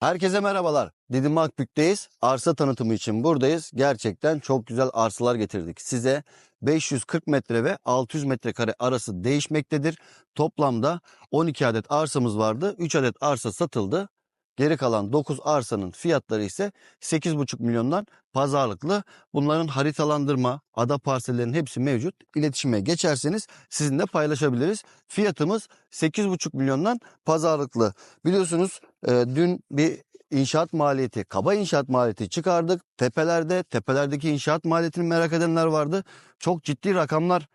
Herkese merhabalar. Didim Akbük'teyiz. Arsa tanıtımı için buradayız. Gerçekten çok güzel arsalar getirdik. Size 540 metre ve 600 metrekare arası değişmektedir. Toplamda 12 adet arsamız vardı. 3 adet arsa satıldı. Geri kalan 9 arsanın fiyatları ise 8,5 milyondan pazarlıklı. Bunların haritalandırma, ada parsellerinin hepsi mevcut. İletişime geçerseniz sizinle paylaşabiliriz. Fiyatımız 8,5 milyondan pazarlıklı. Biliyorsunuz e, dün bir inşaat maliyeti, kaba inşaat maliyeti çıkardık. Tepelerde, tepelerdeki inşaat maliyetini merak edenler vardı. Çok ciddi rakamlar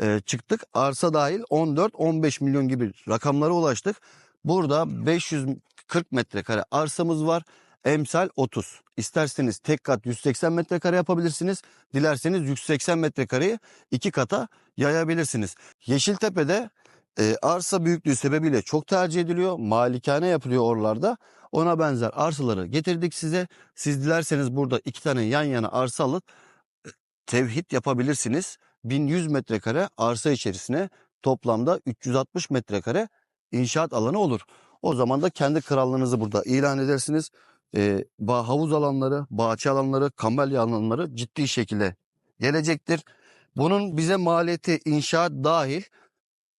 e, çıktık. Arsa dahil 14-15 milyon gibi rakamlara ulaştık. Burada 540 metrekare arsamız var. Emsal 30. İsterseniz tek kat 180 metrekare yapabilirsiniz. Dilerseniz 180 metrekareyi iki kata yayabilirsiniz. Yeşiltepe'de e, arsa büyüklüğü sebebiyle çok tercih ediliyor. Malikane yapılıyor oralarda. Ona benzer arsaları getirdik size. Siz dilerseniz burada iki tane yan yana arsa alıp e, tevhid yapabilirsiniz. 1100 metrekare arsa içerisine toplamda 360 metrekare inşaat alanı olur. O zaman da kendi krallığınızı burada ilan edersiniz. Ba- havuz alanları, bahçe alanları, kamelya alanları ciddi şekilde gelecektir. Bunun bize maliyeti inşaat dahil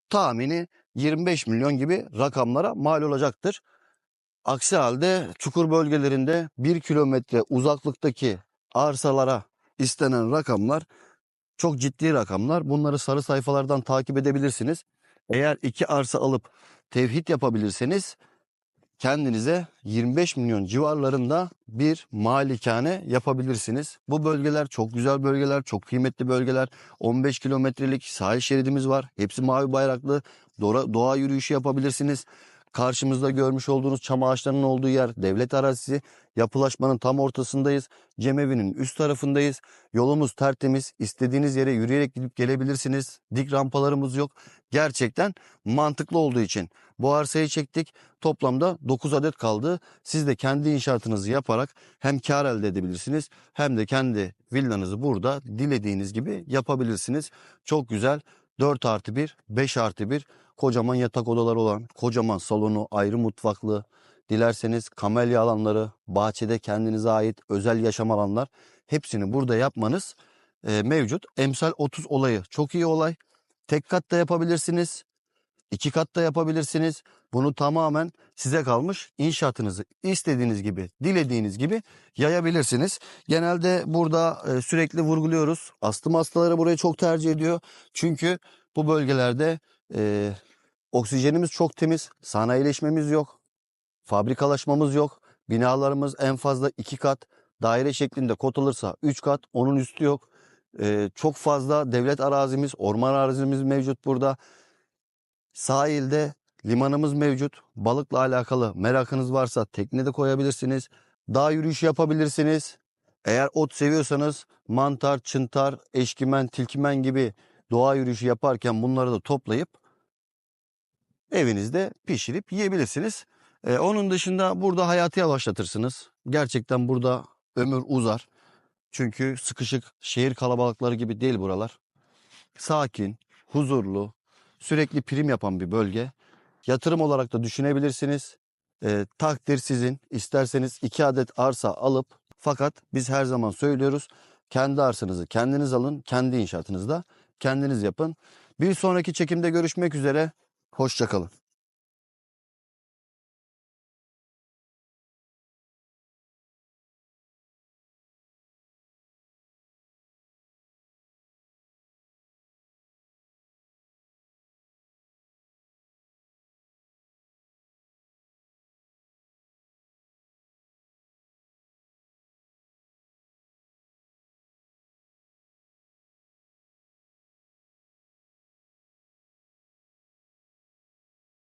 tahmini 25 milyon gibi rakamlara mal olacaktır. Aksi halde çukur bölgelerinde 1 kilometre uzaklıktaki arsalara istenen rakamlar çok ciddi rakamlar. Bunları sarı sayfalardan takip edebilirsiniz. Eğer iki arsa alıp tevhid yapabilirseniz kendinize 25 milyon civarlarında bir malikane yapabilirsiniz. Bu bölgeler çok güzel bölgeler, çok kıymetli bölgeler. 15 kilometrelik sahil şeridimiz var. Hepsi mavi bayraklı. Doğa, doğa yürüyüşü yapabilirsiniz. Karşımızda görmüş olduğunuz çam ağaçlarının olduğu yer devlet arazisi. Yapılaşmanın tam ortasındayız. Cemevi'nin üst tarafındayız. Yolumuz tertemiz. İstediğiniz yere yürüyerek gidip gelebilirsiniz. Dik rampalarımız yok. Gerçekten mantıklı olduğu için bu arsayı çektik. Toplamda 9 adet kaldı. Siz de kendi inşaatınızı yaparak hem kar elde edebilirsiniz hem de kendi villanızı burada dilediğiniz gibi yapabilirsiniz. Çok güzel 4 artı 1, 5 artı 1 kocaman yatak odaları olan, kocaman salonu, ayrı mutfaklı, dilerseniz kamelya alanları, bahçede kendinize ait özel yaşam alanlar hepsini burada yapmanız e, mevcut. Emsal 30 olayı çok iyi olay. Tek kat da yapabilirsiniz. iki kat da yapabilirsiniz. Bunu tamamen size kalmış. İnşaatınızı istediğiniz gibi, dilediğiniz gibi yayabilirsiniz. Genelde burada e, sürekli vurguluyoruz. Astım hastaları burayı çok tercih ediyor. Çünkü bu bölgelerde e, oksijenimiz çok temiz, sanayileşmemiz yok, fabrikalaşmamız yok. Binalarımız en fazla iki kat, daire şeklinde kod alırsa üç kat, onun üstü yok. E, çok fazla devlet arazimiz, orman arazimiz mevcut burada. Sahilde limanımız mevcut. Balıkla alakalı merakınız varsa tekne de koyabilirsiniz. Dağ yürüyüşü yapabilirsiniz. Eğer ot seviyorsanız mantar, çıntar, eşkimen, tilkimen gibi doğa yürüyüşü yaparken bunları da toplayıp evinizde pişirip yiyebilirsiniz. Ee, onun dışında burada hayatı yavaşlatırsınız. Gerçekten burada ömür uzar. Çünkü sıkışık şehir kalabalıkları gibi değil buralar. Sakin, huzurlu, sürekli prim yapan bir bölge. Yatırım olarak da düşünebilirsiniz. Ee, takdir sizin. İsterseniz iki adet arsa alıp fakat biz her zaman söylüyoruz. Kendi arsanızı kendiniz alın. Kendi inşaatınızda kendiniz yapın. Bir sonraki çekimde görüşmek üzere. Hoşçakalın.